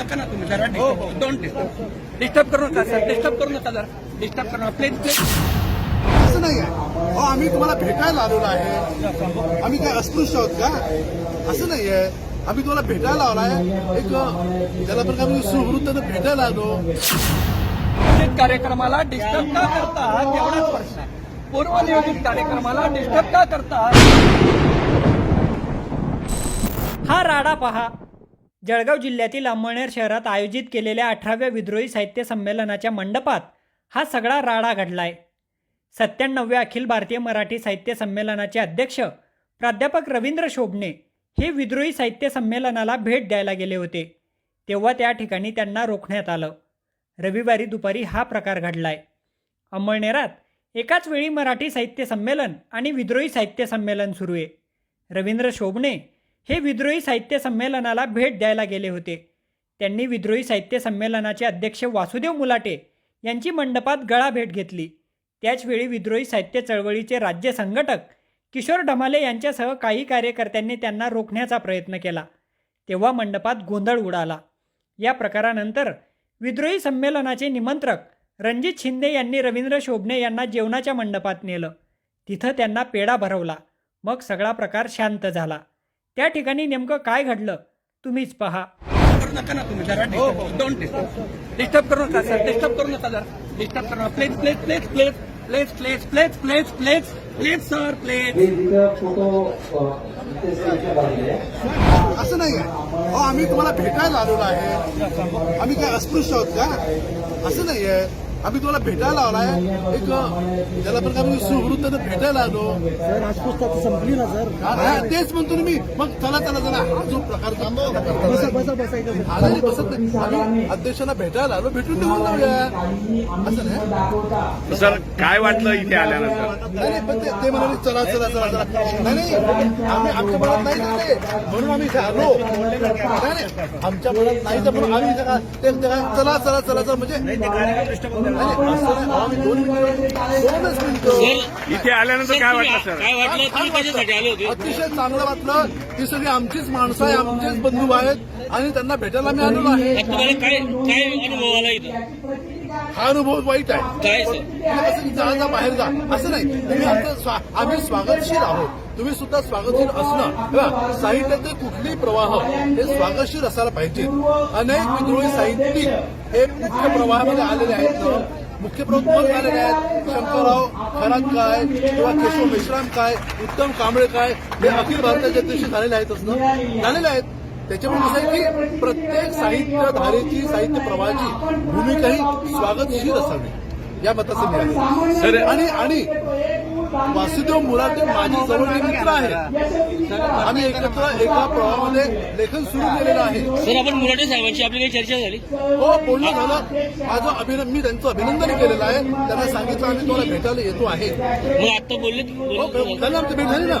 नका ना तुम्ही जरा डोंट डिस्टर्ब डिस्टर्ब करू नका सर डिस्टर्ब करू नका जरा. डिस्टर्ब करू नका. प्लीज प्लीज असं नाही आहे अहो आम्ही तुम्हाला भेटायला आलेलो आहे. आम्ही काय अस्पृश्य आहोत का? असं नाही आहे आम्ही तुम्हाला भेटायला आलोय एक ज्याला प्रकार आम्ही सुहृत्तानं भेटायला आलो. नियोजित कार्यक्रमाला डिस्टर्ब का करता तेवढाच प्रश्न आहे. पूर्वनियोजित कार्यक्रमाला डिस्टर्ब का करता हा राडा पहा. जळगाव जिल्ह्यातील अंमळनेर शहरात आयोजित केलेल्या अठराव्या विद्रोही साहित्य संमेलनाच्या मंडपात हा सगळा राडा घडलाय. सत्त्याण्णवव्या अखिल भारतीय मराठी साहित्य संमेलनाचे अध्यक्ष प्राध्यापक रवींद्र शोभणे हे विद्रोही साहित्य संमेलनाला भेट द्यायला गेले होते. तेव्हा त्या ठिकाणी त्यांना रोखण्यात आलं. रविवारी दुपारी हा प्रकार घडलाय. अंमळनेरात एकाच वेळी मराठी साहित्य संमेलन आणि विद्रोही साहित्य संमेलन सुरू आहे. रवींद्र शोभणे हे विद्रोही साहित्य संमेलनाला भेट द्यायला गेले होते. त्यांनी विद्रोही साहित्य संमेलनाचे अध्यक्ष वासुदेव मुलाटे यांची मंडपात गळा भेट घेतली. त्याचवेळी विद्रोही साहित्य चळवळीचे राज्य संघटक किशोर ढमाले यांच्यासह काही कार्यकर्त्यांनी त्यांना रोखण्याचा प्रयत्न केला. तेव्हा मंडपात गोंधळ उडाला. या प्रकारानंतर विद्रोही संमेलनाचे निमंत्रक रणजित शिंदे यांनी रवींद्र शोभणे यांना जेवणाच्या मंडपात नेलं. तिथं त्यांना पेढा भरवला. मग सगळा प्रकार शांत झाला. त्या ठिकाणी नेमकं काय घडलं तुम्हीच पहा. करू नका ना तुम्ही जरा डोंट डिस्टर्ब डिस्टर्ब करू नका सर डिस्टर्ब करू नका जरा. डिस्टर्ब करू नका. Please please please please please please please please please please sir please हे असं नाही आहे. अहो आम्ही तुम्हाला भेटायला आलेलो आहे. आम्ही काय अस्पृश्य आहोत का? असं नाही आहे. आम्ही तुम्हाला भेटायला आलोय. एक ज्याला प्रकार आम्ही सुहृत्तानं भेटायला आलो. संपली ना सर? तेच म्हणतो ना मी. मग चला चला चला. हा जो प्रकार बसत नाही. आम्ही अध्यक्षांना भेटायला आलो. भेटून निघून जाऊया. असं नाही. सर काय वाटलं इथे आल्यानंतर? नाही नाही, पण ते म्हणाले चला चला चला चला. नाही नाही आम्ही आमच्या मनात नाही झाले. म्हणून आम्ही इथे आलो. नाही आमच्या मनात नाही तर म्हणून आम्ही ते काय, चला चला चला चला. म्हणजे इथे आल्यानंतर काय वाटलं सर? काय वाटलं? तुम्ही कशासाठी आले होते? अतिशय चांगलं वाटलं. ती सगळी आमचीच माणसं आहे आमचेच बंधू आहेत आणि त्यांना भेटायला मी आलेलो आहे. तुम्हाला काय काय अनुभव आला इथं? हा अनुभव वाईट आहे. जा बाहेर जा. असं नाही. तुम्ही आमचं स्वा- आम्ही स्वागतशील आहोत. तुम्ही सुद्धा स्वागतशील असणं साहित्याचे कुठलेही प्रवाह हे स्वागतशील असायला पाहिजे. अनेक विद्रोही साहित्यिक हे मुख्य प्रवाहामध्ये आलेले आहेत. मुख्य कोण आलेले आहेत. शंकरराव खरात काय किंवा केशव मेश्राम काय उत्तम कांबळे काय हे अखिल भारताच्या अध्यक्ष झालेले आहेतच ना? झालेले आहेत. त्याच्यामुळे कसं आहे की प्रत्येक साहित्य धारेची साहित्य प्रवाहाची भूमिका ही स्वागतशील असावी. या मताचं आणि आणि वासुदेव मुराटे माझे जवळचे मित्र आहेत. आम्ही एकत्र एका प्रवाहामध्ये लेखन सुरू केलेलं आहे. सर आपण मुलाटे साहेबांची आपली काही चर्चा झाली. हो बोलणं झालं. माझं अभिनंदन मी त्यांचं अभिनंदन केलेलं आहे. त्यांना सांगितलं आम्ही तुम्हाला भेटायला येतो आहे. मग आता बोलले हो झालं आमची भेट झाली ना.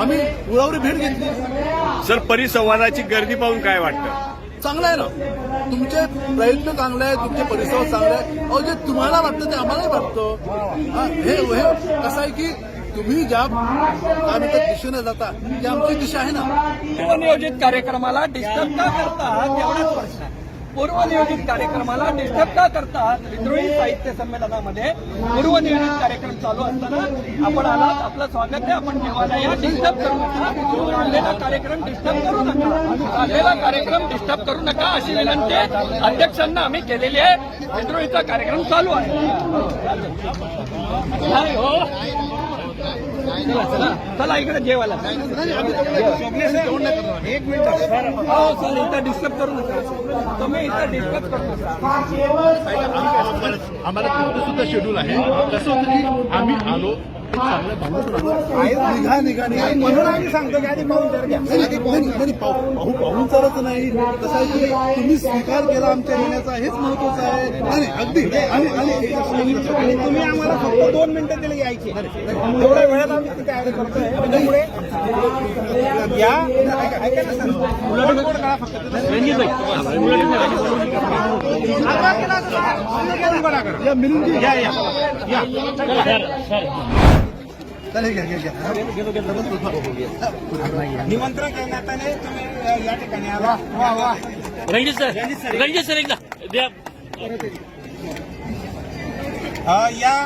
आम्ही गुळावरी भेट घेतली. सर परिसंवादाची गर्दी पाहून काय वाटतं? चांगलं आहे ना. तुमचे प्रयत्न चांगले आहेत तुमचे परिसर चांगले आहे अहो जे तुम्हाला वाटतं ते आम्हालाही वाटतं. हा, हे कसं आहे की तुम्ही ज्या काय दिशेनं दिशेने जाता ती आमची दिशा आहे ना? नियोजित कार्यक्रमाला डिस्टर्ब का करता तेवढाच प्रश्न आहे. पूर्वनियोजित कार्यक्रमाला डिस्टर्ब का करता विद्रोही साहित्य संमेलनामध्ये पूर्वनियोजित कार्यक्रम चालू असताना आपण आलात. आपलं स्वागत आहे. आपण जेवायला या. डिस्टर्ब करू नका. चाललेला कार्यक्रम डिस्टर्ब करू नका. चाललेला कार्यक्रम डिस्टर्ब करू नका अशी विनंती अध्यक्षांना आम्ही केलेली आहे. विद्रोहीचा कार्यक्रम चालू आहे. हो. चला चला चला इकडे जेवायला एक मिनिट हो सर इथं डिस्टर्ब करू नका तुम्ही इथं डिस्टर्ब करू नका आम्हाला तिथं सुद्धा शेड्यूल आहे कसं होतं की आम्ही आलो निघा निघा निघा म्हणून आम्ही सांगतो की आधी पाहून घ्या नाही, नाही, पाहू पाहू पाहुणचारच नाही कसं आहे की तुम्ही स्वीकार केला आमच्या येण्याचा हेच महत्वाचं आहे नाही, अगदी आणि आणि तुम्ही आम्हाला फक्त दोन मिनिटं दिले यायचे तेवढ्या वेळात आम्ही निमंत्रण या आले तुम्ही या ठिकाणी आला वा वा रणजित सर रणजित सर एकदा या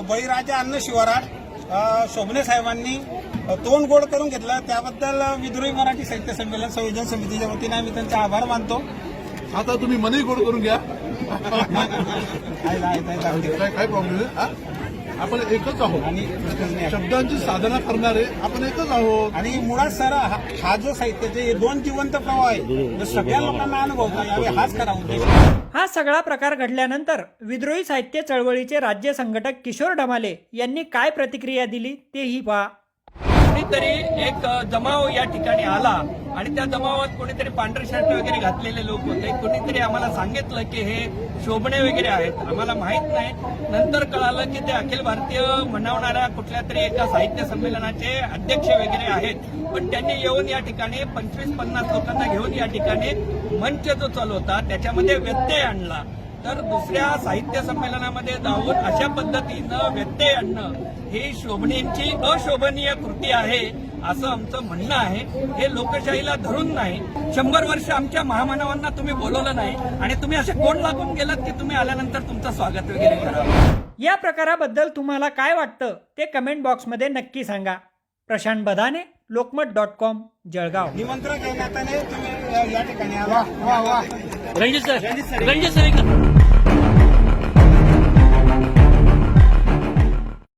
बळीराजा अन्न शिवारात अ, शोभणे साहेबांनी तोंड गोड करून घेतलं त्याबद्दल विद्रोही मराठी साहित्य संमेलन संयोजन समितीच्या वतीने आम्ही त्यांचा आभार मानतो आता तुम्ही मनही गोड करून घ्या. काय काय प्रॉब्लेम आहे हा? आपण एकच आहोत. आणि शब्दांची साधना करणारे आपण एकच आहोत. आणि मुळात सर हा जो साहित्याचे हे दोन जिवंत प्रवाह आहे जो सगळ्या लोकांना अनुभवता यावे हाच खरा उद्देश. हा सगळा प्रकार घडल्यानंतर विद्रोही साहित्य चळवळीचे राज्य संघटक किशोर डमाले यांनी काय प्रतिक्रिया दिली तेही पहा. कोणीतरी एक जमाव या ठिकाणी आला. आणि त्या जमावात कोणीतरी पांढरे शर्ट वगैरे घातलेले लोक होते. कोणीतरी आम्हाला सांगितलं की हे शोभणे वगैरे आहेत. आम्हाला माहीत नाही. नंतर कळालं की ते अखिल भारतीय म्हणवणाऱ्या कुठल्या तरी एका साहित्य संमेलनाचे अध्यक्ष वगैरे आहेत. पण त्यांनी येऊन या ठिकाणी पंचवीस पन्नास लोकांना घेऊन या ठिकाणी मंच जो चालवता त्याच्यामध्ये व्यत्यय आणला. तर दुसऱ्या साहित्य संमेलनामध्ये जाऊन अशा पद्धतीनं व्यत्यय आणणं ही शोभणींची अशोभनीय कृती आहे. असं आमचं म्हणणं आहे. हे लोकशाहीला धरून नाही. शंभर वर्ष आमच्या महामानवांना तुम्ही बोलवलं नाही. आणि तुम्ही असे कोण लागून गेलात की तुम्ही आल्यानंतर तुमचं स्वागत वगैरे करावं या प्रकाराबद्दल तुम्हाला काय वाटतं ते कमेंट बॉक्समध्ये नक्की सांगा. Prashant Badane Lokmat dot com Jalgaon. निमंत्रण देण्यात आले तुम्ही या ठिकाणी आला. Ranjit sir Ranjit sir